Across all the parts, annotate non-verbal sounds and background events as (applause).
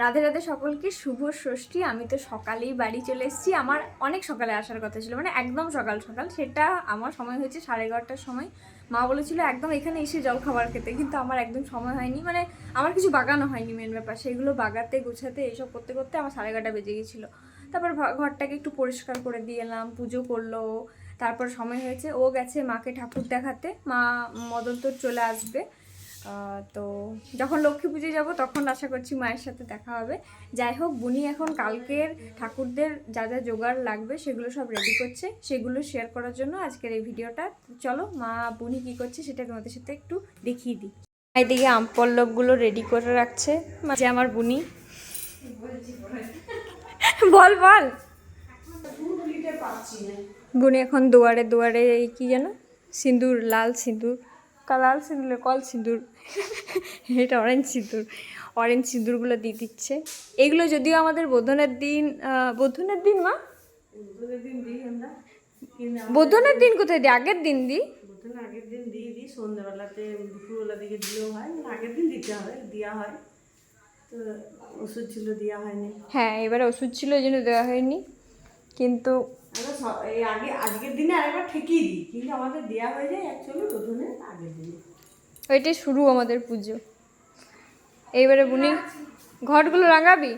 রাধে রাধে সকলকে শুভ ষষ্ঠী। আমি তো সকালেই বাড়ি চলে এসেছি। আমার অনেক সকালে আসার কথা ছিল মানে একদম সকাল সকাল। সেটা আমার সময় হয়েছে সাড়ে এগারোটার সময়। মা বলেছিল, একদম এখানে এসে জল খাবার খেতে। কিন্তু আমার একদম সময় হয়নি। মানে আমার কিছু বাগানো হয়নি মেন ব্যাপার। সেগুলো বাগাতে, গোছাতে, এসব করতে করতে আমার সাড়ে এগারোটা বেজে গেছিল। তারপর ঘরটাকে একটু পরিষ্কার করে দিয়ে এলাম, পুজো করল তারপর সময় হয়েছে, ও গেছে মাকে ঠাকুর দেখাতে। মা মদন তোর চলে আসবে। তো যখন লক্ষ্মী পুজো যাব, তখন আশা করছি মায়ের সাথে দেখা হবে। যাই হোক, বুনি এখন কালকের ঠাকুরদের যা যা জোগাড় লাগবে, সেগুলো সব রেডি করছে। সেগুলো শেয়ার করার জন্য আজকের এই ভিডিওটা। চলো, মা বুনি কি করছে সেটা তোমাদের সাথে একটু দেখিয়ে দিই। এদিকে পল্লবগুলো রেডি করে রাখছে। যে আমার বুনি। বল বল। বুনি এখন দুয়ারে দুয়ারে কি যেন? সিঁদুর, লাল সিঁদুর। লাল সিঁদুর কল সিঁদুর। (laughs) এটা অরেঞ্জ সিঁদুর। অরেঞ্জ সিঁদুরগুলো দিয়ে দিচ্ছে। এগুলো যদিও আমাদের বোধনের দিন বোধনের দিন মা? বোধনের দিন কোথায় দিই? আগের দিন দিই? আগের দিন দিয়ে দিই। সন্ধ্যাবেলাতে দুপুরবেলা দিকে দিলেও হয়। আগের দিন দিতে হয় দেওয়া হয়। তো ওষুধ ছিল দেওয়া হয়নি। হ্যাঁ এবারে ওষুধ ছিল ওই জন্য দেওয়া হয়নি। কিন্তু আমরা এই আগে আজকের দিনে আরেকবার ঠেকিয়ে দিই কিন্তু আমাদের দেওয়া হয়ে যায় অ্যাকচুয়ালি রোধনের আগের দিনে। ওইটাই শুরু আমাদের পুজো। এইবারে বুনি ঘটগুলো রাঙাবি?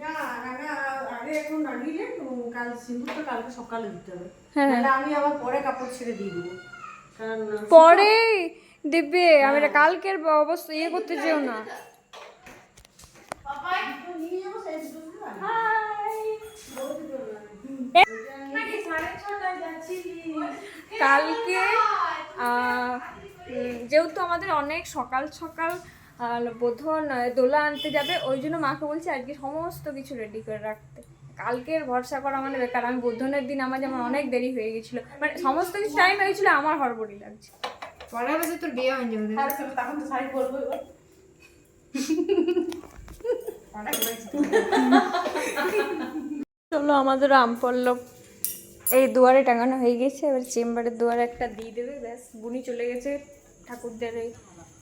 না রাঙা আগে এখন রাঙিলে কাল সিঁদুরটা কালকে সকালে দিতে হবে। হ্যাঁ। আমি আবার পরে কাপড় ছেড়ে দিয়ে দেবো। কারণ পরে? দেবে আমি কালকের অবস্থা ইয়ে করতে চেও না। নিয়ে যাব সেই সিঁদুরগুলো আর। কালকে যেহেতু আমাদের অনেক সকাল সকাল বোধন দোলা আনতে যাবে ওই জন্য মাকে বলছি আজকে সমস্ত কিছু রেডি করে রাখতে। কালকের ভরসা করা মানে বেকার আমি বোধনের দিন আমার যেমন অনেক দেরি হয়ে গেছিল মানে সমস্ত কিছু টাইম হয়েছিল আমার হড়বড়ি লাগছে। পরের বছর তোর বিয়ে হয়ে যাবে তখন তো শাড়ি পরবো চলো আমাদের আমপল্লব এই দুয়ারে টাঙানো হয়ে গেছে, এবার চেম্বারের দুয়ারে একটা দিয়ে দেবে, ব্যাস, বুনি চলে গেছে ঠাকুরদের এই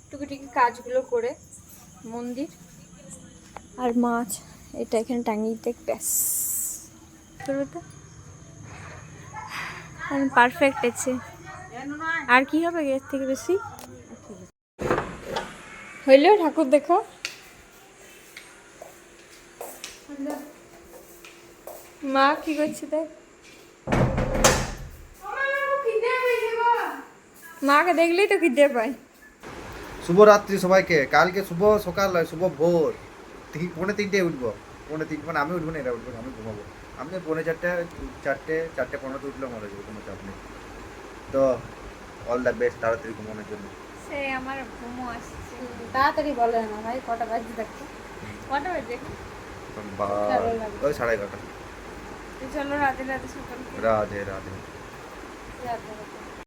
টুকিটুকি কাজগুলো করে মন্দির। আর মাছ, এটা এখানে টাঙিয়ে দেখ, ব্যাস। করবে তো পারফেক্ট আছে। আর কি হবে এর থেকে বেশি? হইলেও ঠাকুর দেখো। মা কি করছে দেখ? মাকে দেখলেই তো খিদে পায়। শুভরাত্রি সবাইকে। কালকে শুভ সকাল নয় শুভ ভোর। ঠিক পৌনে তিনটে উঠবো। পৌনে তিনটে মানে আমি উঠবো না এরা উঠবো আমি ঘুমাবো। আমি পৌনে চারটে চারটে চারটে পনেরোতে উঠলে মরে যাবে কোনো চাপ নেই। তো অল দ্য বেস্ট তাড়াতাড়ি ঘুমানোর জন্য। সে আমার ঘুমো আসছে। তাড়াতাড়ি বলে না ভাই কটা বাজে থাকতো কটা বাজে? বা- ওই সাড়ে এগারোটা। চলো সকাল রাধে রাধে রাতে রাতে।